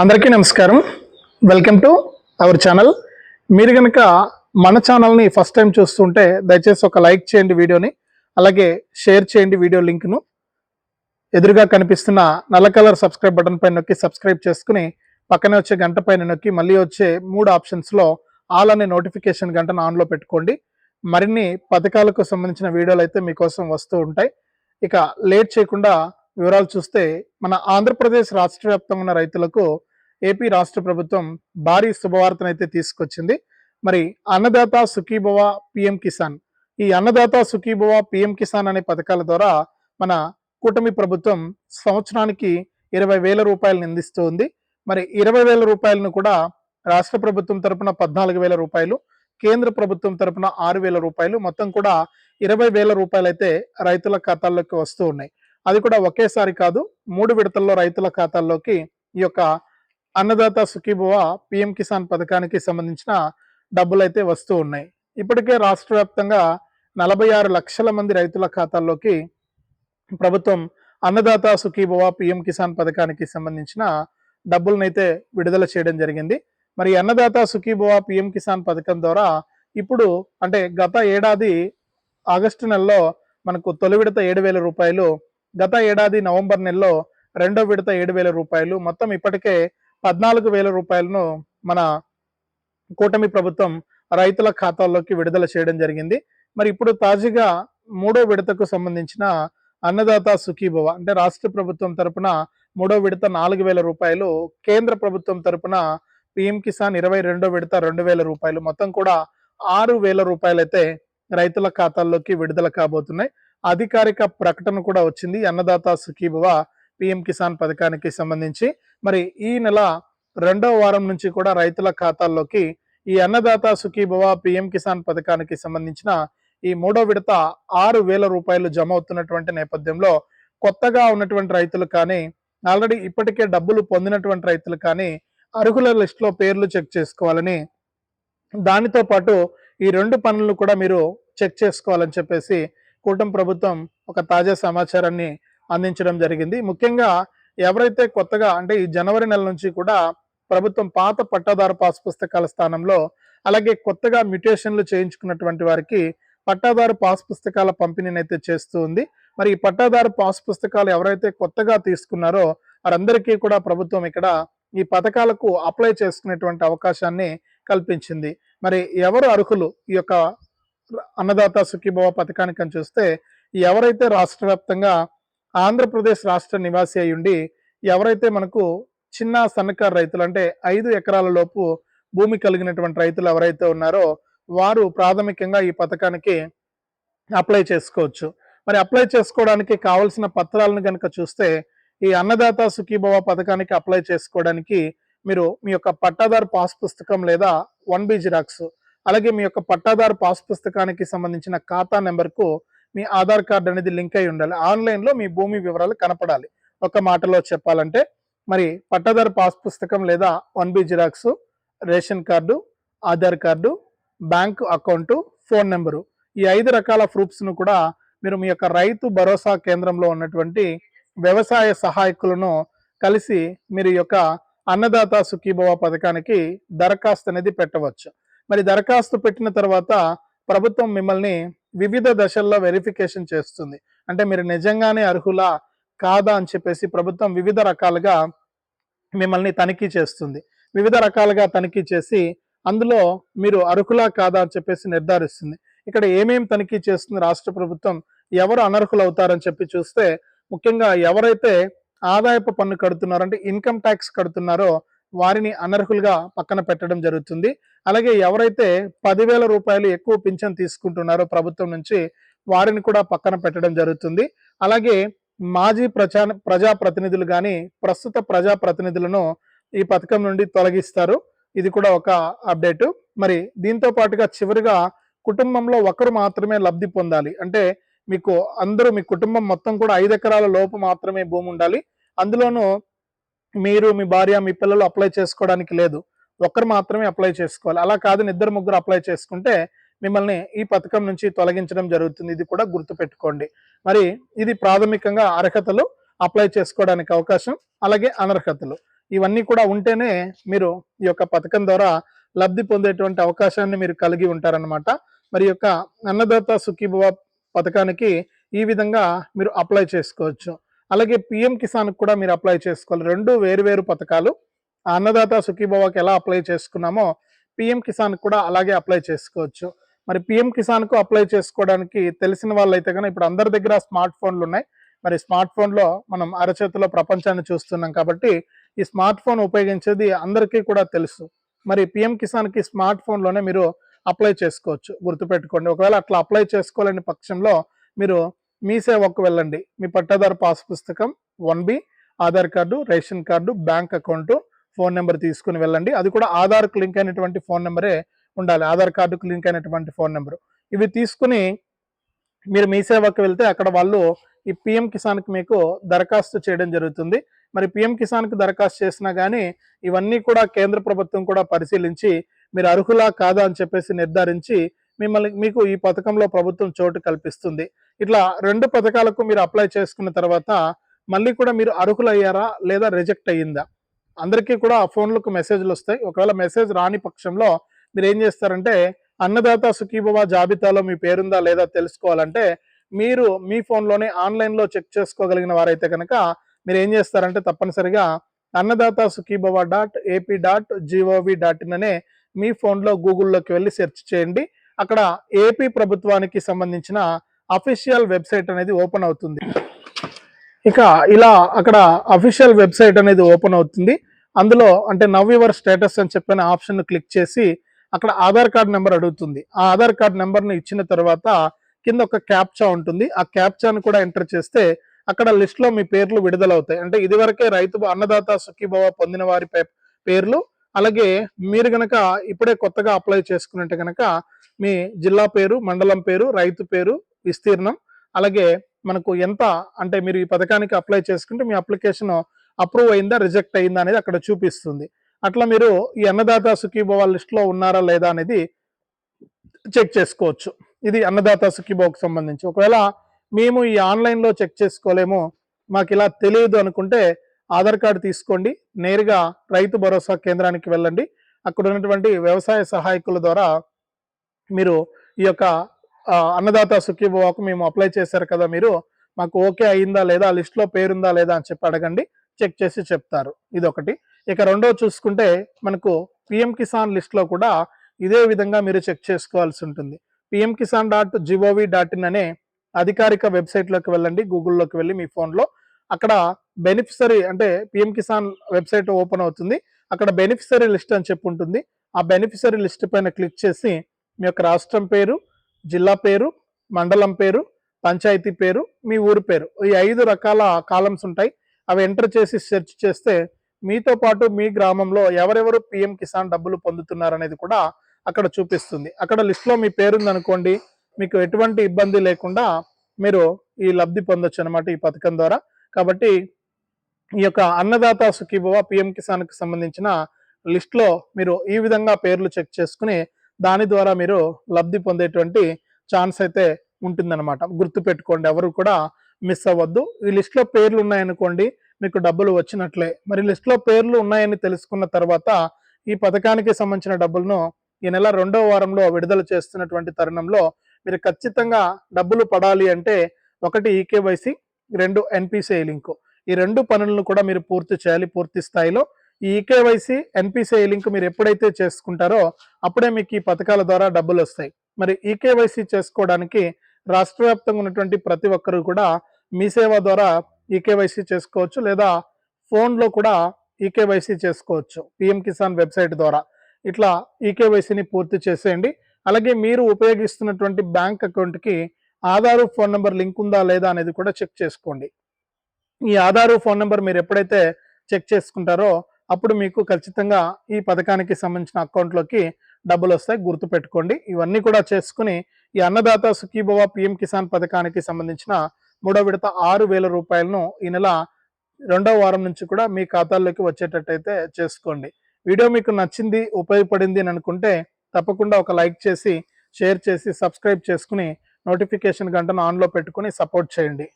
అందరికీ నమస్కారం. Welcome to our channel మీరు కనుక మన ఛానల్ని ఫస్ట్ టైం చూస్తుంటే దయచేసి ఒక లైక్ చేయండి వీడియోని అలాగే షేర్ చేయండి వీడియో లింక్ను. ఎదురుగా కనిపిస్తున్న నల్ల కలర్ సబ్స్క్రైబ్ బటన్ పైన నొక్కి సబ్స్క్రైబ్ చేసుకుని పక్కనే వచ్చే గంట పైన నొక్కి మళ్ళీ వచ్చే మూడు ఆప్షన్స్లో ఆల్ అనే నోటిఫికేషన్ గంటను ఆన్లో పెట్టుకోండి. మరిన్ని పథకాలకు సంబంధించిన వీడియోలు అయితే మీకోసం వస్తూ ఉంటాయి. ఇక లేట్ చేయకుండా వివరాలు చూస్తే మన ఆంధ్రప్రదేశ్ రాష్ట్ర వ్యాప్తంగా ఉన్న రైతులకు ఏపీ రాష్ట్ర ప్రభుత్వం భారీ శుభవార్తను అయితే తీసుకొచ్చింది. మరి అన్నదాత సుఖీభవ పిఎం కిసాన్. ఈ అన్నదాత సుఖీభవ పిఎం కిసాన్ అనే పథకాల ద్వారా మన కూటమి ప్రభుత్వం సంవత్సరానికి ఇరవై వేల రూపాయలను అందిస్తూ ఉంది మరి ఇరవై వేల రూపాయలను కూడా రాష్ట్ర ప్రభుత్వం తరపున పద్నాలుగు వేల రూపాయలు కేంద్ర ప్రభుత్వం తరపున ఆరు వేల రూపాయలు మొత్తం కూడా ఇరవై వేల రూపాయలు అయితే రైతుల ఖాతాల్లోకి వస్తూ ఉన్నాయి. అది కూడా ఒకేసారి కాదు మూడు విడతల్లో రైతుల ఖాతాల్లోకి ఈ యొక్క అన్నదాత సుఖీభవ పిఎం కిసాన్ పథకానికి సంబంధించిన డబ్బులు అయితే వస్తూ ఉన్నాయి. ఇప్పటికే రాష్ట్ర వ్యాప్తంగా నలభై ఆరు లక్షల మంది రైతుల ఖాతాల్లోకి ప్రభుత్వం అన్నదాత సుఖీభవ పిఎం కిసాన్ పథకానికి సంబంధించిన డబ్బులనైతే విడుదల చేయడం జరిగింది. మరి అన్నదాత సుఖీభవ పిఎం కిసాన్ పథకం ద్వారా ఇప్పుడు అంటే గత ఏడాది ఆగస్టు నెలలో మనకు తొలి విడత ఏడు వేల రూపాయలు గత ఏడాది నవంబర్ నెలలో రెండో విడత ఏడు వేల రూపాయలు మొత్తం ఇప్పటికే పద్నాలుగు వేల రూపాయలను మన కూటమి ప్రభుత్వం రైతుల ఖాతాల్లోకి విడుదల చేయడం జరిగింది. మరి ఇప్పుడు తాజాగా మూడో విడతకు సంబంధించిన అన్నదాత సుఖీభవ అంటే రాష్ట్ర ప్రభుత్వం తరపున మూడో విడత నాలుగు వేల రూపాయలు కేంద్ర ప్రభుత్వం తరపున పిఎం కిసాన్ ఇరవై రెండో విడత రెండు వేల రూపాయలు. మొత్తం కూడా ఆరు వేల రూపాయలు అయితే రైతుల ఖాతాల్లోకి విడుదల కాబోతున్నాయి. అధికారిక ప్రకటన కూడా వచ్చింది. అన్నదాత సుఖీభవ పిఎం కిసాన్ పథకానికి సంబంధించి మరి ఈ నెల రెండవ వారం నుంచి కూడా రైతుల ఖాతాల్లోకి ఈ అన్నదాత సుఖీభవ పిఎం కిసాన్ పథకానికి సంబంధించిన ఈ మూడో విడత ఆరు వేల రూపాయలు జమ అవుతున్నటువంటి నేపథ్యంలో కొత్తగా ఉన్నటువంటి రైతులు కానీ ఆల్రెడీ ఇప్పటికే డబ్బులు పొందినటువంటి రైతులు కానీ అర్హుల లిస్టులో పేర్లు చెక్ చేసుకోవాలని దానితో పాటు ఈ రెండు పనులను కూడా మీరు చెక్ చేసుకోవాలని చెప్పేసి కూటమి ప్రభుత్వం ఒక తాజా సమాచారాన్ని అందించడం జరిగింది. ముఖ్యంగా ఎవరైతే కొత్తగా అంటే ఈ జనవరి నెల నుంచి కూడా ప్రభుత్వం పాత పట్టాదారు పాస్ పుస్తకాల స్థానంలో అలాగే కొత్తగా మ్యుటేషన్లు చేయించుకున్నటువంటి వారికి పట్టాదారు పాస్ పుస్తకాల పంపిణీని అయితే చేస్తూ ఉంది. మరి ఈ పట్టాదారు పాస్ పుస్తకాలు ఎవరైతే కొత్తగా తీసుకున్నారో వారందరికీ కూడా ప్రభుత్వం ఇక్కడ ఈ పథకాలకు అప్లై చేసుకునేటువంటి అవకాశాన్ని కల్పించింది. మరి ఎవరు అర్హులు? ఈ యొక్క అన్నదాత సుఖీభవ పథకానికి అని చూస్తే ఎవరైతే రాష్ట్ర వ్యాప్తంగా ఆంధ్రప్రదేశ్ రాష్ట్ర నివాసి అయ్యుండి ఎవరైతే మనకు చిన్న సన్నకారు రైతులు అంటే ఐదు ఎకరాల లోపు భూమి కలిగినటువంటి రైతులు ఎవరైతే ఉన్నారో వారు ప్రాథమికంగా ఈ పథకానికి అప్లై చేసుకోవచ్చు. మరి అప్లై చేసుకోవడానికి కావలసిన పత్రాలను కనుక చూస్తే ఈ అన్నదాత సుఖీభవ పథకానికి అప్లై చేసుకోవడానికి మీరు మీ యొక్క పట్టాదారు పాస్ పుస్తకం లేదా వన్ బి జిరాక్స్ అలాగే మీ యొక్క పట్టాదారు పాస్ పుస్తకానికి సంబంధించిన ఖాతా నెంబర్కు మీ ఆధార్ కార్డు అనేది లింక్ అయి ఉండాలి. ఆన్లైన్లో మీ భూమి వివరాలు కనపడాలి. ఒక మాటలో చెప్పాలంటే మరి పట్టాదారు పాస్ పుస్తకం లేదా one B xerox ration card Aadhaar card bank account phone number ఈ ఐదు రకాల ప్రూఫ్స్ను కూడా మీరు మీ యొక్క రైతు భరోసా కేంద్రంలో ఉన్నటువంటి వ్యవసాయ సహాయకులను కలిసి మీరు యొక్క అన్నదాత సుఖీభవ పథకానికి దరఖాస్తు అనేది పెట్టవచ్చు. మరి దరఖాస్తు పెట్టిన తర్వాత ప్రభుత్వం మిమ్మల్ని వివిధ దశల్లో వెరిఫికేషన్ చేస్తుంది. అంటే మీరు నిజంగానే అర్హులా కాదా అని చెప్పేసి ప్రభుత్వం వివిధ రకాలుగా మిమ్మల్ని తనిఖీ చేస్తుంది. వివిధ రకాలుగా తనిఖీ చేసి అందులో మీరు అర్హులా కాదా అని చెప్పేసి నిర్ధారిస్తుంది. ఇక్కడ ఏమేమి తనిఖీ చేస్తుంది రాష్ట్ర ప్రభుత్వం? ఎవరు అనర్హులు అవుతారని చెప్పి చూస్తే ముఖ్యంగా ఎవరైతే ఆదాయపు పన్ను కడుతున్నారో అంటే ఇన్కమ్ ట్యాక్స్ కడుతున్నారో వారిని అనర్హులుగా పక్కన పెట్టడం జరుగుతుంది. అలాగే ఎవరైతే పదివేల రూపాయలు ఎక్కువ పింఛన్ తీసుకుంటున్నారో ప్రభుత్వం నుంచి వారిని కూడా పక్కన పెట్టడం జరుగుతుంది. అలాగే మాజీ ప్రజా ప్రజాప్రతినిధులు కానీ ప్రస్తుత ప్రజాప్రతినిధులను ఈ పథకం నుండి తొలగిస్తారు. ఇది కూడా ఒక అప్డేట్. మరి దీంతో పాటుగా చివరిగా కుటుంబంలో ఒకరు మాత్రమే లబ్ధి పొందాలి. అంటే మీకు అందరూ మీ కుటుంబం మొత్తం కూడా ఐదు ఎకరాల లోపు మాత్రమే భూమి ఉండాలి. అందులోనూ మీరు మీ భార్య మీ పిల్లలు అప్లై చేసుకోవడానికి లేదు. ఒక్కరు మాత్రమే అప్లై చేసుకోవాలి. అలా కాదు ఇద్దరు ముగ్గురు అప్లై చేసుకుంటే మిమ్మల్ని ఈ పథకం నుంచి తొలగించడం జరుగుతుంది. ఇది కూడా గుర్తుపెట్టుకోండి. మరి ఇది ప్రాథమికంగా అర్హతలు అప్లై చేసుకోవడానికి అవకాశం అలాగే అనర్హతలు. ఇవన్నీ కూడా ఉంటేనే మీరు ఈ యొక్క పథకం ద్వారా లబ్ధి పొందేటువంటి అవకాశాన్ని మీరు కలిగి ఉంటారనమాట మరి యొక్క అన్నదాత సుఖీభవ పథకానికి ఈ విధంగా మీరు అప్లై చేసుకోవచ్చు. అలాగే పిఎం కిసాన్ కూడా మీరు అప్లై చేసుకోవాలి. రెండు వేరు వేరు పథకాలు అన్నదాత సుఖీభవకి ఎలా అప్లై చేసుకున్నామో పిఎం కిసాన్ కూడా అలాగే అప్లై చేసుకోవచ్చు. మరి పిఎం కిసాన్కు అప్లై చేసుకోవడానికి తెలిసిన వాళ్ళైతే కనుక ఇప్పుడు అందరి దగ్గర స్మార్ట్ ఫోన్లు ఉన్నాయి. మరి స్మార్ట్ ఫోన్లో మనం అరచేతిలో ప్రపంచాన్ని చూస్తున్నాం కాబట్టి ఈ స్మార్ట్ ఫోన్ ఉపయోగించేది అందరికీ కూడా తెలుసు. మరి పిఎం కిసాన్కి స్మార్ట్ ఫోన్లోనే మీరు అప్లై చేసుకోవచ్చు. గుర్తుపెట్టుకోండి. ఒకవేళ అట్లా అప్లై చేసుకోలేని పక్షంలో మీరు మీ సేవకు వెళ్ళండి. మీ పట్టాదారు పాస్ పుస్తకం one B Aadhaar card ration card bank account phone number తీసుకుని వెళ్ళండి. అది కూడా ఆధార్కు లింక్ అయినటువంటి ఫోన్ నెంబరే ఉండాలి. ఆధార్ కార్డుకు లింక్ అయినటువంటి ఫోన్ నెంబర్. ఇవి తీసుకుని మీరు మీ సేవకు వెళ్తే అక్కడ వాళ్ళు ఈ పిఎం కిసాన్కి మీకు దరఖాస్తు చేయడం జరుగుతుంది. మరి పిఎం కిసాన్కి దరఖాస్తు చేసినా కానీ ఇవన్నీ కూడా కేంద్ర ప్రభుత్వం కూడా పరిశీలించి మీరు అర్హులా కాదా అని చెప్పేసి నిర్ధారించి మిమ్మల్ని మీకు ఈ పథకంలో ప్రభుత్వం చోటు కల్పిస్తుంది. ఇట్లా రెండు పథకాలకు మీరు అప్లై చేసుకున్న తర్వాత మళ్ళీ కూడా మీరు అర్హులయ్యారా లేదా రిజెక్ట్ అయ్యిందా? అందరికీ కూడా ఆ ఫోన్లకు మెసేజ్లు వస్తాయి. ఒకవేళ మెసేజ్ రాని పక్షంలో మీరు ఏం చేస్తారంటే అన్నదాత సుఖీభవ జాబితాలో మీ పేరుందా లేదా తెలుసుకోవాలంటే మీరు మీ ఫోన్లోనే ఆన్లైన్లో చెక్ చేసుకోగలిగిన వారైతే కనుక మీరు ఏం చేస్తారంటే తప్పనిసరిగా Annadata Sukhibhava dot AP dot gov dot in అనే మీ ఫోన్లో గూగుల్లోకి వెళ్ళి సెర్చ్ చేయండి. అక్కడ ఏపీ ప్రభుత్వానికి సంబంధించిన అఫీషియల్ వెబ్సైట్ అనేది ఓపెన్ అవుతుంది. ఇక ఇలా అక్కడ అఫీషియల్ వెబ్సైట్ అనేది ఓపెన్ అవుతుంది. అందులో అంటే నవ్ యువర్ స్టేటస్ అని చెప్పిన ఆప్షన్ క్లిక్ చేసి అక్కడ ఆధార్ కార్డ్ నెంబర్ అడుగుతుంది. ఆ ఆధార్ కార్డ్ నెంబర్ని ఇచ్చిన తర్వాత కింద ఒక క్యాప్చా ఉంటుంది. ఆ క్యాప్చాను కూడా ఎంటర్ చేస్తే అక్కడ లిస్ట్లో మీ పేర్లు విడుదలవుతాయి. అంటే ఇదివరకే రైతు అన్నదాత సుఖీభవ పొందిన వారి పేర్లు అలాగే మీరు గనక ఇప్పుడే కొత్తగా అప్లై చేసుకున్నట్టే గనక మీ జిల్లా పేరు మండలం పేరు రైతు పేరు విస్తీర్ణం అలాగే మనకు ఎంత అంటే మీరు ఈ పథకానికి అప్లై చేసుకుంటే మీ అప్లికేషన్ అప్రూవ్ అయిందా రిజెక్ట్ అయిందా అనేది అక్కడ చూపిస్తుంది. అట్లా మీరు ఈ అన్నదాత సుఖీభవ లిస్ట్లో ఉన్నారా లేదా అనేది చెక్ చేసుకోవచ్చు. ఇది అన్నదాత సుఖీభవకు సంబంధించి. ఒకవేళ మేము ఈ ఆన్లైన్లో చెక్ చేసుకోలేము మాకు ఇలా తెలియదు అనుకుంటే ఆధార్ కార్డు తీసుకోండి నేరుగా రైతు భరోసా కేంద్రానికి వెళ్ళండి. అక్కడ ఉన్నటువంటి వ్యవసాయ సహాయకుల ద్వారా మీరు ఈ యొక్క అన్నదాత సుఖీభవాకు మేము అప్లై చేశారు కదా మీరు మాకు ఓకే అయిందా లేదా లిస్ట్లో పేరుందా లేదా అని చెప్పి అడగండి. చెక్ చేసి చెప్తారు. ఇది ఒకటి ఇక రెండో చూసుకుంటే మనకు పిఎం కిసాన్ లిస్ట్లో కూడా ఇదే విధంగా మీరు చెక్ చేసుకోవాల్సి ఉంటుంది. PM Kisan dot gov dot in అనే అధికారిక వెబ్సైట్లోకి వెళ్ళండి. గూగుల్లోకి వెళ్ళి మీ ఫోన్లో. అక్కడ బెనిఫిషరీ అంటే పిఎం కిసాన్ వెబ్సైట్ ఓపెన్ అవుతుంది. అక్కడ బెనిఫిషరీ లిస్ట్ అని చెప్పి ఉంటుంది. ఆ బెనిఫిషరీ లిస్ట్ పైన క్లిక్ చేసి మీ యొక్క రాష్ట్రం పేరు జిల్లా పేరు మండలం పేరు పంచాయతీ పేరు మీ ఊరి పేరు. ఈ ఐదు రకాల కాలమ్స్ ఉంటాయి. అవి ఎంటర్ చేసి సెర్చ్ చేస్తే మీతో పాటు మీ గ్రామంలో ఎవరెవరు పిఎం కిసాన్ డబ్బులు పొందుతున్నారనేది కూడా అక్కడ చూపిస్తుంది. అక్కడ లిస్ట్లో మీ పేరుంది అనుకోండి మీకు ఎటువంటి ఇబ్బంది లేకుండా మీరు ఈ లబ్ధి పొందొచ్చు అనమాట ఈ పథకం ద్వారా. కాబట్టి ఈ యొక్క అన్నదాత సుఖీభవ పిఎం కిసాన్కి సంబంధించిన లిస్ట్లో మీరు ఈ విధంగా పేర్లు చెక్ చేసుకుని దాని ద్వారా మీరు లబ్ధి పొందేటువంటి ఛాన్స్ అయితే ఉంటుందన్నమాట. గుర్తు పెట్టుకోండి ఎవరు కూడా మిస్ అవ్వద్దు. ఈ లిస్ట్లో పేర్లు ఉన్నాయనుకోండి మీకు డబ్బులు వచ్చినట్లే. మరి లిస్ట్లో పేర్లు ఉన్నాయని తెలుసుకున్న తర్వాత ఈ పథకానికి సంబంధించిన డబ్బులను ఈ నెల రెండవ వారంలో విడుదల చేస్తున్నటువంటి తరుణంలో మీరు ఖచ్చితంగా డబ్బులు పడాలి అంటే ఒకటి ఈకేవైసీ రెండు ఎన్పిసిఐ లింక్. ఈ రెండు పనులను కూడా మీరు పూర్తి చేయాలి పూర్తి స్థాయిలో. ఈ ఈకేవైసీ ఎన్పిసిఐ లింక్ మీరు ఎప్పుడైతే చేసుకుంటారో అప్పుడే మీకు ఈ పథకాల ద్వారా డబ్బులు వస్తాయి. మరి ఈకేవైసీ చేసుకోవడానికి రాష్ట్ర వ్యాప్తంగా ఉన్నటువంటి ప్రతి ఒక్కరు కూడా మీ సేవ ద్వారా ఈకేవైసీ చేసుకోవచ్చు లేదా ఫోన్లో కూడా ఈకేవైసీ చేసుకోవచ్చు పిఎం కిసాన్ వెబ్సైట్ ద్వారా. ఇట్లా ఈకేవైసీని పూర్తి చేసేయండి. అలాగే మీరు ఉపయోగిస్తున్నటువంటి బ్యాంక్ అకౌంట్కి ఆధారు ఫోన్ నెంబర్ లింక్ ఉందా లేదా అనేది కూడా చెక్ చేసుకోండి. ఈ ఆధారు ఫోన్ నెంబర్ మీరు ఎప్పుడైతే చెక్ చేసుకుంటారో అప్పుడు మీకు ఖచ్చితంగా ఈ పథకానికి సంబంధించిన అకౌంట్లోకి డబ్బులు వస్తాయి. గుర్తు పెట్టుకోండి ఇవన్నీ కూడా చేసుకుని ఈ అన్నదాత సుఖీభవ పిఎం కిసాన్ పథకానికి సంబంధించిన మూడో విడత ఆరు వేల రూపాయలను ఈ నెల రెండవ వారం నుంచి కూడా మీ ఖాతాల్లోకి వచ్చేటట్టయితే చేసుకోండి. వీడియో మీకు నచ్చింది ఉపయోగపడింది అని అనుకుంటే తప్పకుండా ఒక లైక్ చేసి షేర్ చేసి సబ్స్క్రైబ్ చేసుకుని నోటిఫికేషన్ గంటను ఆన్లో పెట్టుకుని సపోర్ట్ చేయండి.